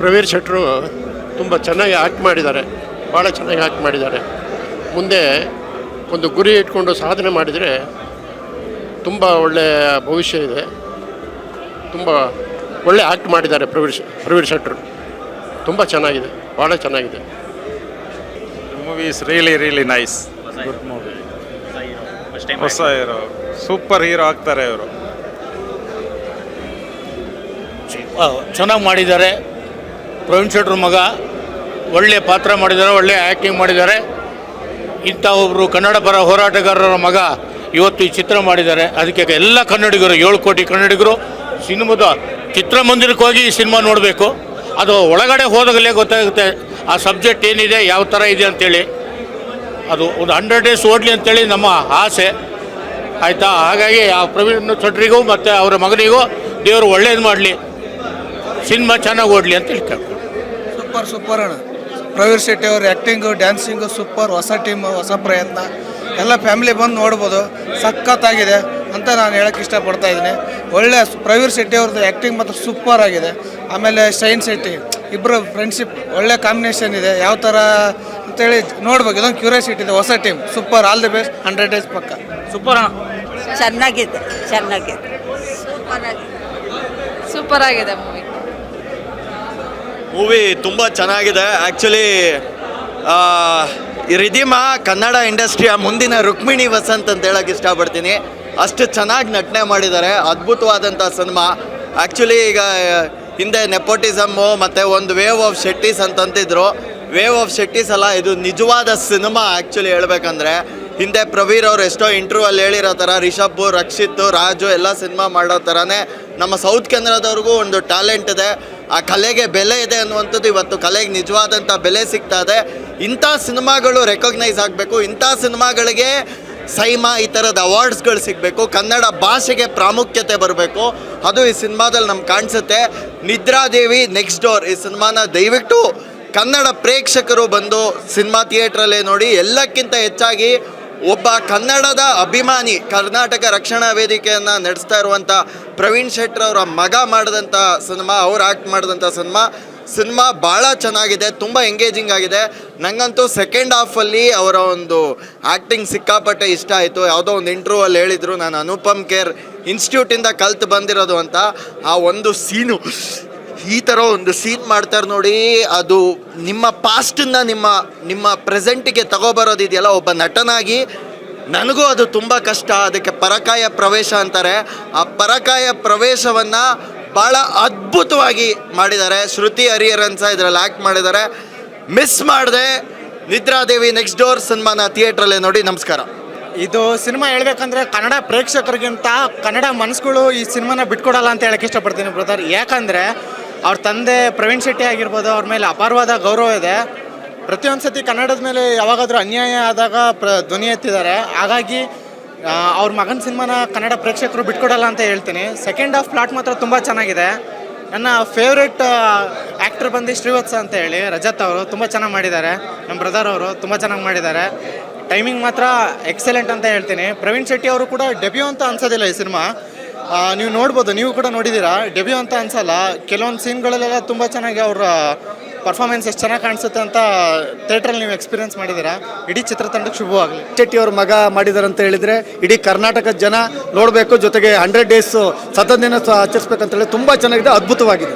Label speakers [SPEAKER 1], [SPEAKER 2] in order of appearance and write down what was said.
[SPEAKER 1] ಪ್ರವೀರ್ ಶೆಟ್ಟರು ತುಂಬ ಚೆನ್ನಾಗಿ ಆ್ಯಕ್ಟ್ ಮಾಡಿದ್ದಾರೆ ಭಾಳ ಚೆನ್ನಾಗಿ ಆ್ಯಕ್ಟ್ ಮಾಡಿದ್ದಾರೆ. ಮುಂದೆ ಒಂದು ಗುರಿ ಇಟ್ಕೊಂಡು ಸಾಧನೆ ಮಾಡಿದರೆ ತುಂಬ ಒಳ್ಳೆಯ ಭವಿಷ್ಯ ಇದೆ. ತುಂಬ ಒಳ್ಳೆ ಆ್ಯಕ್ಟ್ ಮಾಡಿದ್ದಾರೆ ಪ್ರವೀರ್ ಶೆ- ಪ್ರವೀರ್ ಶೆಟ್ಟರು. ತುಂಬ ಚೆನ್ನಾಗಿದೆ ಭಾಳ ಚೆನ್ನಾಗಿದೆ.
[SPEAKER 2] Movie is really really nice good movie ಹೊಸ ಹೀರೋ ಸೂಪರ್ ಹೀರೋ ಆಗ್ತಾರೆ ಇವರು.
[SPEAKER 3] ಚೆನ್ನಾಗಿ ಮಾಡಿದ್ದಾರೆ. ಪ್ರವೀಣ್ ಶೆಟ್ರ ಮಗ ಒಳ್ಳೆಯ ಪಾತ್ರ ಮಾಡಿದ್ದಾರೆ, ಒಳ್ಳೆ ಆ್ಯಕ್ಟಿಂಗ್ ಮಾಡಿದ್ದಾರೆ. ಇಂಥ ಒಬ್ಬರು ಕನ್ನಡ ಪರ ಹೋರಾಟಗಾರರ ಮಗ ಇವತ್ತು ಈ ಚಿತ್ರ ಮಾಡಿದ್ದಾರೆ. ಅದಕ್ಕೆ ಎಲ್ಲ ಕನ್ನಡಿಗರು, ಏಳು ಕೋಟಿ ಕನ್ನಡಿಗರು ಸಿನಿಮಾದ ಚಿತ್ರಮಂದಿರಕ್ಕೆ ಹೋಗಿ ಈ ಸಿನಿಮಾ ನೋಡಬೇಕು. ಅದು ಒಳಗಡೆ ಹೋದಾಗಲೇ ಗೊತ್ತಾಗುತ್ತೆ ಆ ಸಬ್ಜೆಕ್ಟ್ ಏನಿದೆ, ಯಾವ ಥರ ಇದೆ ಅಂತೇಳಿ. ಅದು ಒಂದು ಹಂಡ್ರೆಡ್ ಡೇಸ್ ಓಡಲಿ ಅಂತೇಳಿ ನಮ್ಮ ಆಸೆ. ಆಯಿತಾ? ಹಾಗಾಗಿ ಆ ಪ್ರವೀಣ್ ಶೆಟ್ರಿಗೂ ಮತ್ತು ಅವರ ಮಗನಿಗೂ ದೇವರು ಒಳ್ಳೇದು ಮಾಡಲಿ. ಸಿನಿಮಾ ಚೆನ್ನಾಗಿ ಓಡಲಿ ಅಂತ ಹೇಳ್ತಾರೆ
[SPEAKER 4] ಸೂಪರ್ ಸೂಪರ್ ಅಣ್ಣ. ಪ್ರವೀರ್ ಶೆಟ್ಟಿ ಅವ್ರ ಆ್ಯಕ್ಟಿಂಗು ಡ್ಯಾನ್ಸಿಂಗು ಸೂಪರ್ ಹೊಸ ಟೀಮ್ ಹೊಸ ಪ್ರಯತ್ನ. ಎಲ್ಲ ಫ್ಯಾಮಿಲಿ ಬಂದು ನೋಡ್ಬೋದು. ಸಖತ್ತಾಗಿದೆ ಅಂತ ನಾನು ಹೇಳೋಕ್ಕೆ ಇಷ್ಟಪಡ್ತಾ ಇದ್ದೀನಿ. ಒಳ್ಳೆ ಪ್ರವೀರ್ ಶೆಟ್ಟಿ ಅವ್ರದ್ದು ಆ್ಯಕ್ಟಿಂಗ್ ಮಾತ್ರ ಸೂಪರ್ ಆಗಿದೆ. ಆಮೇಲೆ ಶೈನ್ ಶೆಟ್ಟಿ ಇಬ್ಬರು ಫ್ರೆಂಡ್ಶಿಪ್ ಒಳ್ಳೆ ಕಾಂಬಿನೇಷನ್ ಇದೆ. ಯಾವ ಥರ ಅಂತೇಳಿ ನೋಡ್ಬೇಕು. ಇದೊಂದು ಕ್ಯೂರಿಯಾಸಿಟಿ ಇದೆ. ಹೊಸ team super. All the best hundred days ಪಕ್ಕ.
[SPEAKER 3] ಸೂಪರ್
[SPEAKER 5] ಚೆನ್ನಾಗಿದೆ ಚೆನ್ನಾಗಿದೆ. ಸೂಪರ್ ಆಗಿದೆ.
[SPEAKER 6] ಸೂಪರ್ ಆಗಿದೆ ಮೂವಿ
[SPEAKER 7] ಮೂವಿ ತುಂಬ ಚೆನ್ನಾಗಿದೆ. ಆ್ಯಕ್ಚುಲಿ ರಿಧಿಮಾ ಕನ್ನಡ ಇಂಡಸ್ಟ್ರಿಯ ಮುಂದಿನ ರುಕ್ಮಿಣಿ ವಸಂತ್ ಅಂತ ಹೇಳೋಕ್ಕೆ ಇಷ್ಟಪಡ್ತೀನಿ. ಅಷ್ಟು ಚೆನ್ನಾಗಿ ನಟನೆ ಮಾಡಿದ್ದಾರೆ. ಅದ್ಭುತವಾದಂಥ ಸಿನಿಮಾ. ಆ್ಯಕ್ಚುಲಿ ಈಗ, ಹಿಂದೆ ನೆಪೋಟಿಸಮ್ಮು ಮತ್ತು ಒಂದು ವೇವ್ ಆಫ್ ಶೆಟ್ಟೀಸ್ ಅಂತಂತಿದ್ರು. ವೇವ್ ಆಫ್ ಶೆಟ್ಟೀಸ್ ಅಲ್ಲ, ಇದು ನಿಜವಾದ ಸಿನಿಮಾ ಆ್ಯಕ್ಚುಲಿ ಹೇಳ್ಬೇಕಂದ್ರೆ. ಹಿಂದೆ ಪ್ರವೀರ್ ಅವರು ಎಷ್ಟೋ ಇಂಟ್ರ್ಯೂ ಅಲ್ಲಿ ಹೇಳಿರೋ ಥರ ರಿಷಬ್, ರಕ್ಷಿತ್, ರಾಜು ಎಲ್ಲ ಸಿನಿಮಾ ಮಾಡೋ ಥರನೇ ನಮ್ಮ ಸೌತ್ ಕೇಂದ್ರದವ್ರಿಗೂ ಒಂದು ಟ್ಯಾಲೆಂಟ್ ಇದೆ. ಆ ಕಲೆಗೆ ಬೆಲೆ ಇದೆ ಅನ್ನುವಂಥದ್ದು ಇವತ್ತು ಕಲೆಗೆ ನಿಜವಾದಂಥ ಬೆಲೆ ಸಿಗ್ತಾ ಇದೆ. ಇಂಥ ಸಿನಿಮಾಗಳು ರೆಕಗ್ನೈಸ್ ಆಗಬೇಕು. ಇಂಥ ಸಿನಿಮಾಗಳಿಗೆ ಸೈಮಾ ಈ ಥರದ ಅವಾರ್ಡ್ಸ್ಗಳು ಸಿಗಬೇಕು. ಕನ್ನಡ ಭಾಷೆಗೆ ಪ್ರಾಮುಖ್ಯತೆ ಬರಬೇಕು. ಅದು ಈ ಸಿನಿಮಾದಲ್ಲಿ ನಮ್ಗೆ ಕಾಣಿಸುತ್ತೆ. ನಿದ್ರಾದೇವಿ ನೆಕ್ಸ್ಟ್ ಡೋರ್ ಈ ಸಿನಿಮಾನ ದಯವಿಟ್ಟು ಕನ್ನಡ ಪ್ರೇಕ್ಷಕರು ಬಂದು ಸಿನಿಮಾ ಥಿಯೇಟ್ರಲ್ಲೇ ನೋಡಿ ಎಲ್ಲಕ್ಕಿಂತ ಹೆಚ್ಚಾಗಿ ಒಬ್ಬ ಕನ್ನಡದ ಅಭಿಮಾನಿ ಕರ್ನಾಟಕ ರಕ್ಷಣಾ ವೇದಿಕೆಯನ್ನು ನಡೆಸ್ತಾ ಇರುವಂಥ ಪ್ರವೀಣ್ ಶೆಟ್ಟರ್ ಅವರ ಮಗ ಮಾಡಿದಂಥ ಸಿನಿಮಾ, ಅವ್ರು ಆ್ಯಕ್ಟ್ ಮಾಡಿದಂಥ ಸಿನಿಮಾ. ಸಿನಿಮಾ ಭಾಳ ಚೆನ್ನಾಗಿದೆ, ತುಂಬ ಎಂಗೇಜಿಂಗ್ ಆಗಿದೆ. ನನಗಂತೂ ಸೆಕೆಂಡ್ ಹಾಫಲ್ಲಿ ಅವರ ಒಂದು ಆ್ಯಕ್ಟಿಂಗ್ ಸಿಕ್ಕಾಪಟ್ಟೆ ಇಷ್ಟ ಆಯಿತು. ಯಾವುದೋ ಒಂದು ಇಂಟ್ರ್ಯೂವಲ್ಲಿ ಹೇಳಿದರು, ನಾನು ಅನುಪಮ್ ಕೇರ್ ಇನ್ಸ್ಟಿಟ್ಯೂಟಿಂದ ಕಲ್ತು ಬಂದಿರೋದು ಅಂತ ಆ ಒಂದು ಸೀನು ಈ ಥರ ಒಂದು ಸೀನ್ ಮಾಡ್ತಾರೆ ನೋಡಿ, ಅದು ನಿಮ್ಮ ಪಾಸ್ಟನ್ನ ನಿಮ್ಮ ನಿಮ್ಮ ಪ್ರೆಸೆಂಟಿಗೆ ತಗೋಬರೋದಿದೆಯಲ್ಲ ಒಬ್ಬ ನಟನಾಗಿ, ನನಗೂ ಅದು ತುಂಬ ಕಷ್ಟ. ಅದಕ್ಕೆ ಪರಕಾಯ ಪ್ರವೇಶ ಅಂತಾರೆ. ಆ ಪರಕಾಯ ಪ್ರವೇಶವನ್ನು ಭಾಳ ಅದ್ಭುತವಾಗಿ ಮಾಡಿದ್ದಾರೆ. ಶ್ರುತಿ ಹರಿಹರ್ ಅನ್ಸ ಇದರಲ್ಲಿ ಆ್ಯಕ್ಟ್ ಮಾಡಿದ್ದಾರೆ. ಮಿಸ್ ಮಾಡಿದೆ. ನಿದ್ರಾದೇವಿ ನೆಕ್ಸ್ಟ್ ಡೋರ್ ಸಿನಿಮಾನ ಥಿಯೇಟ್ರಲ್ಲೇ ನೋಡಿ, ನಮಸ್ಕಾರ.
[SPEAKER 8] ಇದು ಸಿನಿಮಾ ಹೇಳ್ಬೇಕಂದ್ರೆ ಕನ್ನಡ ಪ್ರೇಕ್ಷಕರಿಗಿಂತ ಕನ್ನಡ ಮನಸ್ಸುಗಳು ಈ ಸಿನಿಮಾನ ಬಿಟ್ಕೊಡಲ್ಲ ಅಂತ ಹೇಳಕ್ಕೆ ಇಷ್ಟಪಡ್ತೀನಿ ಬ್ರದರ್ ಯಾಕಂದರೆ ಅವ್ರ ತಂದೆ ಪ್ರವೀಣ್ ಶೆಟ್ಟಿ ಆಗಿರ್ಬೋದು, ಅವ್ರ ಮೇಲೆ ಅಪಾರವಾದ ಗೌರವ ಇದೆ. ಪ್ರತಿಯೊಂದು ಸತಿ ಕನ್ನಡದ ಮೇಲೆ ಯಾವಾಗಾದರೂ ಅನ್ಯಾಯ ಆದಾಗ ಪ್ರ, ಧ್ವನಿ ಎತ್ತಿದ್ದಾರೆ. ಹಾಗಾಗಿ ಅವ್ರ ಮಗನ ಸಿನಿಮಾನ ಕನ್ನಡ ಪ್ರೇಕ್ಷಕರು ಬಿಟ್ಕೊಡಲ್ಲ ಅಂತ ಹೇಳ್ತೀನಿ. ಸೆಕೆಂಡ್ ಹಾಫ್ ಪ್ಲಾಟ್ ಮಾತ್ರ ತುಂಬ ಚೆನ್ನಾಗಿದೆ. ನನ್ನ ಫೇವ್ರೇಟ್ ಆ್ಯಕ್ಟರ್ ಬಂದು ಶ್ರೀವತ್ಸ ಅಂತ ಹೇಳಿ, ರಜತ್ ಅವರು ತುಂಬ ಚೆನ್ನಾಗಿ ಮಾಡಿದ್ದಾರೆ. ನಮ್ಮ ಬ್ರದರ್ ಅವರು ತುಂಬ ಚೆನ್ನಾಗಿ ಮಾಡಿದ್ದಾರೆ. ಟೈಮಿಂಗ್ ಮಾತ್ರ ಎಕ್ಸಲೆಂಟ್ ಅಂತ ಹೇಳ್ತೀನಿ. ಪ್ರವೀಣ್ ಶೆಟ್ಟಿ ಅವರು ಕೂಡ ಡೆಬ್ಯೂ ಅಂತ ಅನ್ಸೋದಿಲ್ಲ ಈ ಸಿನಿಮಾ. ನೀವು ನೋಡ್ಬೋದು, ನೀವು ಕೂಡ ನೋಡಿದ್ದೀರಾ? ಡೆಬ್ಯೂ ಅಂತ ಅನ್ಸಲ್ಲ. ಕೆಲವೊಂದು ಸೀನ್ಗಳಲ್ಲೆಲ್ಲ ತುಂಬ ಚೆನ್ನಾಗಿ ಅವರ ಪರ್ಫಾರ್ಮೆನ್ಸ್ ಎಷ್ಟು ಚೆನ್ನಾಗಿ ಕಾಣಿಸುತ್ತೆ ಅಂತ ಥಿಯೇಟ್ರಲ್ಲಿ ನೀವು ಎಕ್ಸ್ಪೀರಿಯನ್ಸ್ ಮಾಡಿದ್ದೀರಾ? ಇಡೀ ಚಿತ್ರತಂಡಕ್ಕೆ ಶುಭವಾಗಲಿ.
[SPEAKER 9] ಶೆಟ್ಟಿ ಅವ್ರ ಮಗ ಮಾಡಿದ್ದಾರೆ ಅಂತ ಹೇಳಿದ್ರೆ, ಇಡೀ ಕರ್ನಾಟಕದ ಜನ ನೋಡಬೇಕು, ಜೊತೆಗೆ ಹಂಡ್ರೆಡ್ ಡೇಸು ಸತತ ದಿನ ಆಚರಿಸ್ಬೇಕಂತ ಹೇಳಿ ತುಂಬ ಚೆನ್ನಾಗಿದೆ, ಅದ್ಭುತವಾಗಿದೆ.